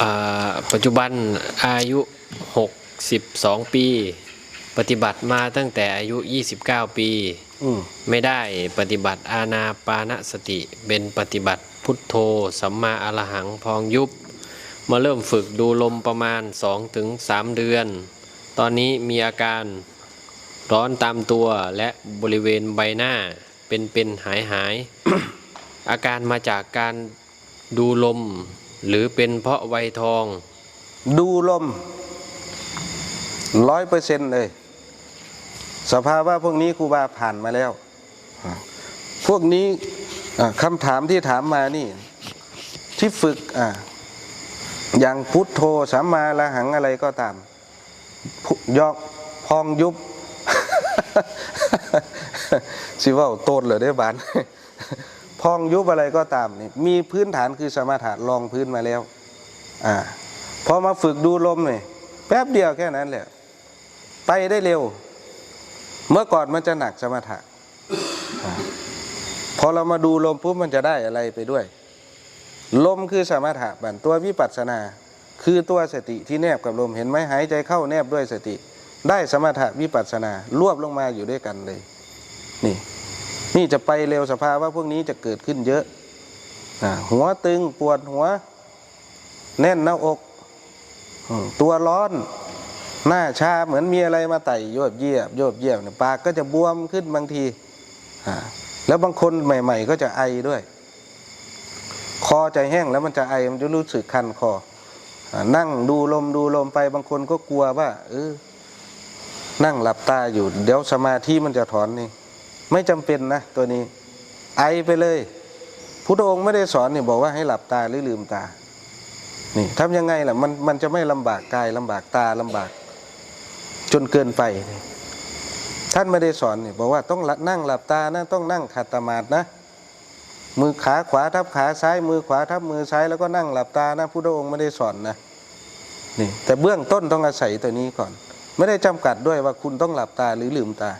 อ่าปัจจุบันอายุ 62 ปี ปฏิบัติมาตั้งแต่อายุ 29 ปีอืมไม่ได้ปฏิบัติอาณาปานสติ เป็นปฏิบัติพุทโธสัมมาอรหังพองยุบ มาเริ่มฝึกดูลมประมาณ 2-3 เดือน ตอนนี้มีอาการร้อนตามตัวและบริเวณใบหน้าเป็นเป็นหายหายๆอาการมาจากการดูลม หรือเป็นเพราะไวยทอง ดูลมร้อยเปอร์เซ็นต์เลย สภาวะพวกนี้ครูบาผ่านมาแล้ว พวกนี้คำถามที่ถามมานี่ ที่ฝึกออย่างพุทโธสัมมาละหังอะไรก็ตาม ยอกพองยุบ สิว่าโตดเลยได้บาน พองยุบอะไรก็ตามนี่มีพื้นฐานคือสมถะรองพื้นมาแล้วอ่าพอมาฝึกดูลมหน่อยแป๊บเดียวแค่นั้นแหละไปได้เร็ว เมื่อก่อนมันจะหนักสมถะพอเรามาดูลมปุ๊บมันจะได้อะไรไปด้วย ลมคือสมถะบันตัววิปัสสนา คือตัวสติที่แนบกับลมเห็นไหมหายใจเข้าแนบด้วยสติ ได้สมถะวิปัสสนารวบลงมาอยู่ด้วยกันเลย นี่ นี่จะไปเร็วสภาวะพวกนี้จะเกิดขึ้นเยอะ หัวตึงปวดหัว แน่นหน้าอก ตัวร้อน หน้าชาเหมือนมีอะไรมาไต่โยบเยียบโยบเยียบเนี่ยปากก็จะบวมขึ้นบางที แล้วบางคนใหม่ ๆ ก็จะไอด้วย คอจะแห้งแล้วมันจะไอมันจะรู้สึกคันคออนั่งดูลมดูลมไปบางคนก็กลัวว่าเออนั่งหลับตาอยู่ เดี๋ยวสมาธิมันจะถอนนี่ ไม่จำเป็นนะตัวนี้ ไอไปเลยพุทธองค์ไม่ได้สอนเนี่ยบอกว่าให้หลับตาหรือลืมตา นี่ทำยังไงล่ะมันมันจะไม่ลำบากกายลำบากตาลำบาก จนเกินไป ท่านไม่ได้สอนเนี่ยบอกว่าต้องนั่งหลับตานะต้องนั่งขัดสมาธินะมือขาขวาทับขาซ้าย มือขวาทับมือซ้ายแล้วก็นั่งหลับตานะพุทธองค์ไม่ได้สอนนะนี่แต่เบื้องต้นต้องอาศัยตัวนี้ก่อน ไม่ได้จำกัดด้วยว่าคุณต้องหลับตาหรือลืมตา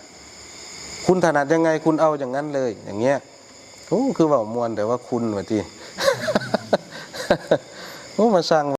คุณถนัดยังไงคุณเอาอย่างนั้นเลย อย่างเงี้ยโอ้คือว่ามวนแต่ว่าคุณว่าที่โอ้มาสร้าง